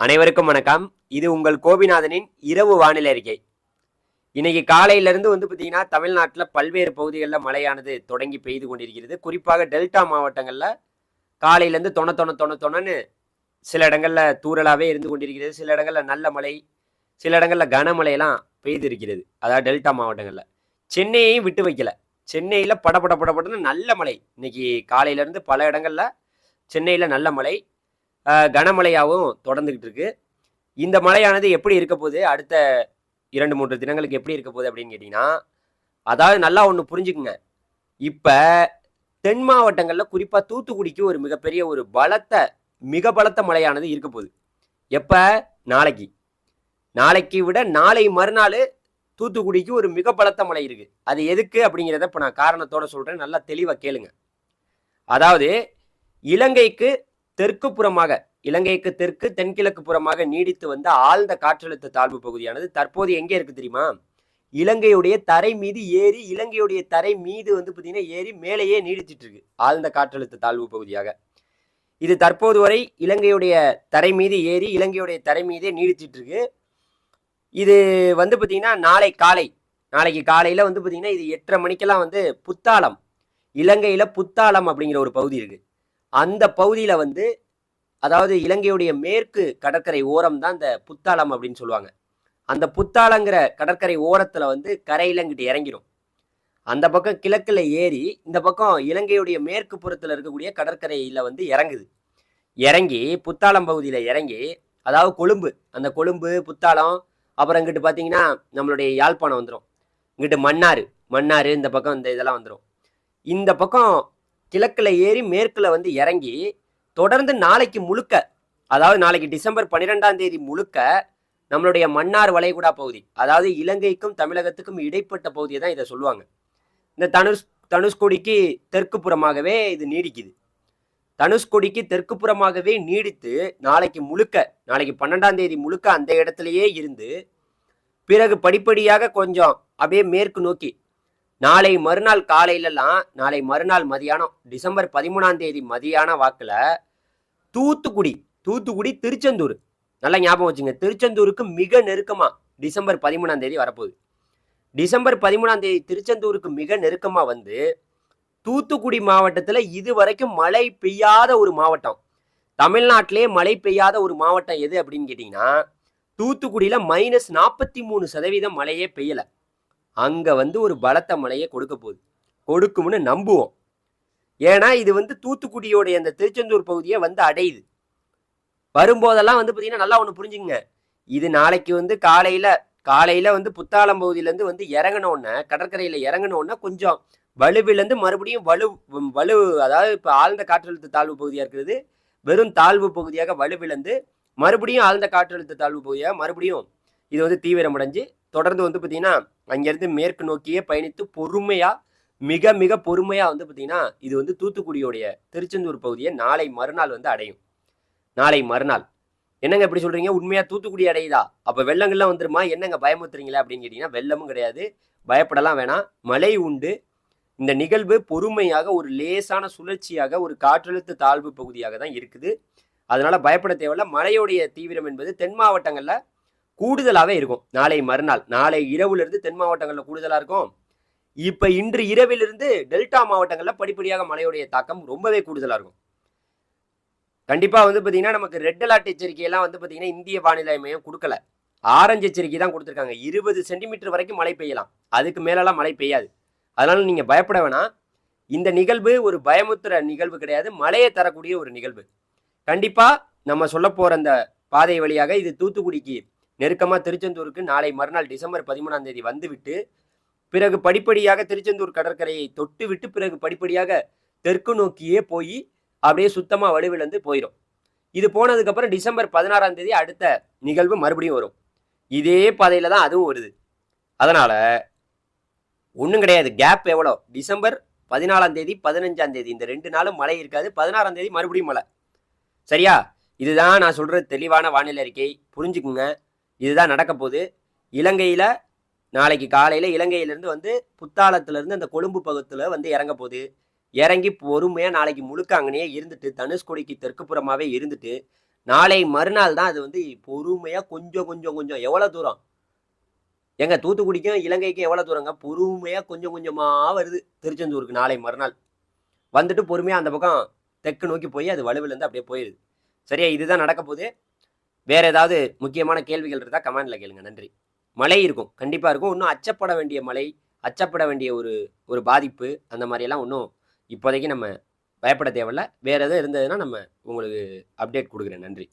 அனைவருக்கும் வணக்கம். இது உங்கள் கோபிநாதனின் இரவு வானிலை அறிக்கை. இன்னைக்கு காலையிலேருந்து வந்து பார்த்தீங்கன்னா தமிழ்நாட்டில் பல்வேறு பகுதிகளில் மழையானது தொடங்கி பெய்து கொண்டிருக்கிறது. குறிப்பாக டெல்டா மாவட்டங்களில் காலையிலேருந்து தொண தொண தொண தொணன்னு சில இடங்களில் தூரலாகவே இருந்து கொண்டிருக்கிறது. சில இடங்களில் நல்ல மழை சில இடங்களில் கனமழையெல்லாம் பெய்து இருக்கிறது அதாவது டெல்டா மாவட்டங்களில். சென்னையையும் விட்டு வைக்கல. சென்னையில் படபட படப்படன்னு நல்ல மழை. இன்னைக்கு காலையிலேருந்து பல இடங்களில் சென்னையில் நல்ல மழை கனமழையாகவும் தொடர்ந்துக்கிட்டு இருக்கு. இந்த மழையானது எப்படி இருக்க போகுது? அடுத்த இரண்டு மூன்று தினங்களுக்கு எப்படி இருக்க போகுது அப்படின்னு கேட்டிங்கன்னா அதாவது நல்லா ஒன்று புரிஞ்சுக்குங்க. இப்போ தென் மாவட்டங்களில் குறிப்பாக தூத்துக்குடிக்கு ஒரு மிகப்பெரிய ஒரு பலத்த மிக பலத்த மழையானது இருக்க போகுது. எப்போ? நாளைக்கு. நாளைக்கு விட நாளை மறுநாள் தூத்துக்குடிக்கு ஒரு மிக பலத்த மழை இருக்குது அது எதுக்கு அப்படிங்கிறத இப்போ நான் காரணத்தோட சொல்கிறேன் நல்லா தெளிவாக கேளுங்க. அதாவது இலங்கைக்கு தெற்கு புறமாக இலங்கைக்கு தெற்கு தென்கிழக்கு புறமாக நீடித்து வந்த ஆழ்ந்த காற்றழுத்த தாழ்வு பகுதியானது தற்போது எங்கே இருக்கு தெரியுமா? இலங்கையுடைய தரை மீது ஏறி இலங்கையுடைய தரை மீது வந்து பார்த்தீங்கன்னா ஏறி மேலேயே நீடிச்சிட்டு இருக்கு ஆழ்ந்த காற்றழுத்த தாழ்வு பகுதியாக. இது தற்போது வரை இலங்கையுடைய தரை மீது ஏறி இலங்கையுடைய தரை மீதே நீடிச்சிட்டு இருக்கு இது வந்து பார்த்தீங்கன்னா நாளை காலை நாளைக்கு காலையில் வந்து பார்த்தீங்கன்னா இது எட்டரை மணிக்கெல்லாம் வந்து புத்தாளம் இலங்கையில் புத்தாளம் அப்படிங்கிற ஒரு பகுதி இருக்குது அந்த பகுதியில் வந்து அதாவது இலங்கையுடைய மேற்கு கடற்கரை ஓரம் தான் இந்த புத்தாளம் அப்படின்னு சொல்லுவாங்க. அந்த புத்தாளங்கிற கடற்கரை ஓரத்தில் வந்து கரையில் இங்கிட்டு இறங்கிடும் அந்த பக்கம் கிழக்கில் ஏறி இந்த பக்கம் இலங்கையுடைய மேற்கு புறத்தில் இருக்கக்கூடிய கடற்கரையில் வந்து இறங்குது. இறங்கி புத்தாளம் பகுதியில் இறங்கி அதாவது கொழும்பு. அந்த கொழும்பு புத்தாளம் அப்புறம் இங்கிட்டு பார்த்தீங்கன்னா நம்மளுடைய யாழ்ப்பாணம் வந்துடும் இங்கிட்டு மன்னார் மன்னார் இந்த பக்கம் இந்த இதெல்லாம் வந்துடும் இந்த பக்கம் கிழக்கில் ஏறி மேற்கில் வந்து இறங்கி தொடர்ந்து நாளைக்கு முழுக்க அதாவது நாளைக்கு டிசம்பர் பன்னிரெண்டாம் தேதி முழுக்க நம்மளுடைய மன்னார் வளைகுடா பகுதி அதாவது இலங்கைக்கும் தமிழகத்துக்கும் இடைப்பட்ட பகுதியை தான் இதை சொல்லுவாங்க. இந்த தனுஷ் தனுஷ்கொடிக்கு தெற்கு புறமாகவே இது நீடிக்குது. தனுஷ்கொடிக்கு தெற்கு புறமாகவே நீடித்து நாளைக்கு முழுக்க நாளைக்கு பன்னெண்டாம் தேதி முழுக்க அந்த இடத்துலயே இருந்து பிறகு படிப்படியாக கொஞ்சம் அப்படியே மேற்கு நோக்கி நாளை மறுநாள் காலையிலலாம் நாளை மறுநாள் மதியானம் டிசம்பர் பதிமூணாம் தேதி மதியான வாக்கில் தூத்துக்குடி தூத்துக்குடி திருச்செந்தூர். நல்லா ஞாபகம் வச்சுங்க திருச்செந்தூருக்கு மிக நெருக்கமாக டிசம்பர் பதிமூணாம் தேதி வரப்போகுது. டிசம்பர் பதிமூணாம் தேதி திருச்செந்தூருக்கு மிக நெருக்கமாக வந்து தூத்துக்குடி மாவட்டத்தில் இது வரைக்கும் மழை பெய்யாத ஒரு மாவட்டம். தமிழ்நாட்டிலே மழை பெய்யாத ஒரு மாவட்டம் எது அப்படின்னு கேட்டிங்கன்னா தூத்துக்குடியில் மைனஸ் நாற்பத்தி மூணு சதவீதம் மழையே பெய்யலை. அங்கே வந்து ஒரு பலத்த மழையை கொடுக்க போகுது. கொடுக்கும்னு நம்புவோம். ஏன்னா இது வந்து தூத்துக்குடியோடைய அந்த திருச்செந்தூர் பகுதியை வந்து அடையுது. வரும்போதெல்லாம் வந்து பார்த்தீங்கன்னா நல்லா ஒன்று புரிஞ்சுங்க இது நாளைக்கு வந்து காலையில் காலையில் வந்து புத்தாளம் பகுதியிலேருந்து வந்து இறங்கினோன்னே கடற்கரையில் இறங்கினோன்னா கொஞ்சம் வலுவிலேருந்து மறுபடியும் வலு வலு அதாவது இப்போ ஆழ்ந்த காற்றழுத்த தாழ்வு பகுதியாக இருக்கிறது வெறும் தாழ்வு பகுதியாக வலுவிழந்து மறுபடியும் ஆழ்ந்த காற்றழுத்த தாழ்வு பகுதியாக மறுபடியும் இது வந்து தீவிரமடைஞ்சு தொடர்ந்து வந்து பார்த்தீங்கன்னா அங்கேருந்து மேற்கு நோக்கியே பயணித்து பொறுமையாக மிக மிக பொறுமையாக வந்து பார்த்தீங்கன்னா இது வந்து தூத்துக்குடியோடைய திருச்செந்தூர் பகுதியை நாளை மறுநாள் வந்து அடையும். நாளை மறுநாள். என்னங்க இப்படி சொல்கிறீங்க உண்மையாக தூத்துக்குடி அடையுதா? அப்போ வெள்ளங்கள்லாம் வந்துருமா? என்னங்க பயமுத்துறீங்களா அப்படின்னு கேட்டிங்கன்னா வெள்ளமும் கிடையாது. பயப்படலாம் வேணாம். மழை உண்டு. இந்த நிகழ்வு பொறுமையாக ஒரு லேசான சுழற்சியாக ஒரு காற்றழுத்த தாழ்வு பகுதியாக தான் இருக்குது. அதனால் பயப்பட தேவையில்ல. மழையுடைய தீவிரம் என்பது தென் மாவட்டங்களில் கூடுதலாகவே இருக்கும். நாளை மறுநாள். நாளை இரவுலேருந்து தென் மாவட்டங்களில் கூடுதலாக இருக்கும். இப்போ இன்று இரவிலிருந்து டெல்டா மாவட்டங்களில் படிப்படியாக மழையுடைய தாக்கம் ரொம்பவே கூடுதலாக இருக்கும். கண்டிப்பாக வந்து பார்த்தீங்கன்னா நமக்கு ரெட் அலர்ட் எச்சரிக்கையெல்லாம் வந்து பார்த்திங்கன்னா இந்திய வானிலை மையம் கொடுக்கல. ஆரஞ்சு எச்சரிக்கை தான் கொடுத்துருக்காங்க. இருபது சென்டிமீட்டர் வரைக்கும் மழை பெய்யலாம். அதுக்கு மேலெல்லாம் மழை பெய்யாது. அதனால் நீங்கள் பயப்பட வேணாம். இந்த நிகழ்வு ஒரு பயமுத்துற நிகழ்வு கிடையாது. மழையை தரக்கூடிய ஒரு நிகழ்வு. கண்டிப்பாக நம்ம சொல்ல போகிற அந்த பாதை வழியாக இது தூத்துக்குடிக்கு நெருக்கமாக திருச்செந்தூருக்கு நாளை மறுநாள் டிசம்பர் பதிமூணாம் தேதி வந்துவிட்டு பிறகு படிப்படியாக திருச்செந்தூர் கடற்கரையை தொட்டு விட்டு பிறகு படிப்படியாக தெற்கு நோக்கியே போய் அப்படியே சுத்தமாக வலுவிழந்து போயிடும் இது போனதுக்கப்புறம் டிசம்பர் பதினாறாம் தேதி அடுத்த நிகழ்வு மறுபடியும் வரும். இதே பாதையில் தான் அதுவும் வருது. அதனால் ஒன்றும் கிடையாது. கேப் எவ்வளோ? டிசம்பர் பதினாலாம் தேதி பதினஞ்சாம் தேதி. இந்த ரெண்டு நாளும் மழை இருக்காது. பதினாறாம் தேதி மறுபடியும் மழை. சரியா? இதுதான் நான் சொல்கிற தெளிவான வானிலை அறிக்கை. புரிஞ்சுக்குங்க. இதுதான் நடக்க போகுது இலங்கையில் நாளைக்கு காலையில் இலங்கையிலேருந்து வந்து புத்தாளத்துலேருந்து அந்த கொழும்பு பகுதியில் வந்து இறங்க போகுது. இறங்கி பொறுமையாக நாளைக்கு முழுக்க அங்கனையே இருந்துட்டு தனுஷ்கோடிக்கு தெற்குப்புறமாகவே இருந்துட்டு நாளை மறுநாள் தான் அது வந்து பொறுமையாக கொஞ்சம் கொஞ்சம் கொஞ்சம் எவ்வளோ தூரம்? எங்கள் தூத்துக்குடிக்கும் இலங்கைக்கும் எவ்வளோ தூரங்க? பொறுமையாக கொஞ்சம் கொஞ்சமாக வருது திருச்செந்தூருக்கு நாளை மறுநாள். வந்துட்டு பொறுமையாக அந்த பக்கம் தெற்கு நோக்கி போய் அது வலுவிலேருந்து அப்படியே போயிடுது சரியா? இதுதான் நடக்க போகுது வேற ஏதாவது முக்கியமான கேள்விகள் இருந்தால் கமெண்ட்ல கேளுங்க. நன்றி. மழை இருக்கும். கண்டிப்பாக இருக்கும். இன்னும் அச்சப்பட வேண்டிய மழை அச்சப்பட வேண்டிய ஒரு ஒரு பாதிப்பு அந்த மாதிரியெல்லாம் ஒன்றும் இப்போதைக்கு நம்ம பயப்பட தேவையில்ல. வேற எதுவும் இருந்ததுன்னா நம்ம உங்களுக்கு அப்டேட் கொடுக்குறேன். நன்றி.